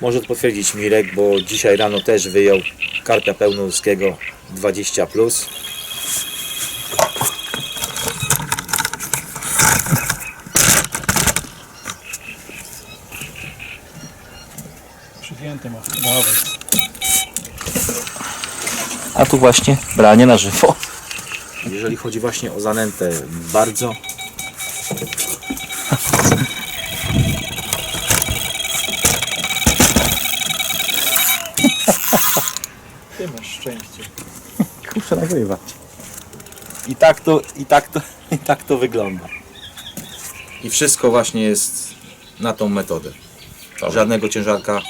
Może to potwierdzić Mirek, bo dzisiaj rano też wyjął karpia pełnołuskiego 20+. Plus. Przypięty ma. Dawaj. A tu właśnie branie na żywo. Jeżeli chodzi właśnie o zanętę, bardzo szczęście. Kurczę nagrywa. I tak to, i tak to, i tak to wygląda. I wszystko właśnie jest na tą metodę. Żadnego ciężarka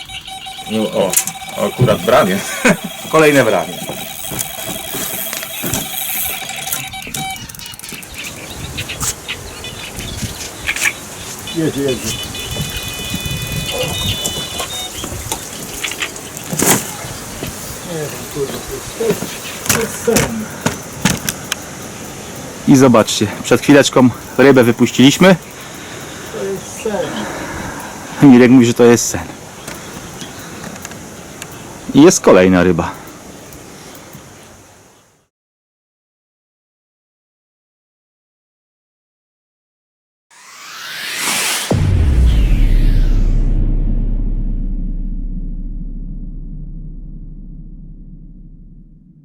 nie... O, Akurat branie. kolejne branie. Jedzie, jedzie. Jest sen. I zobaczcie, przed chwileczką rybę wypuściliśmy. To jest sen. Mirek mówi, że to jest sen. I jest kolejna ryba.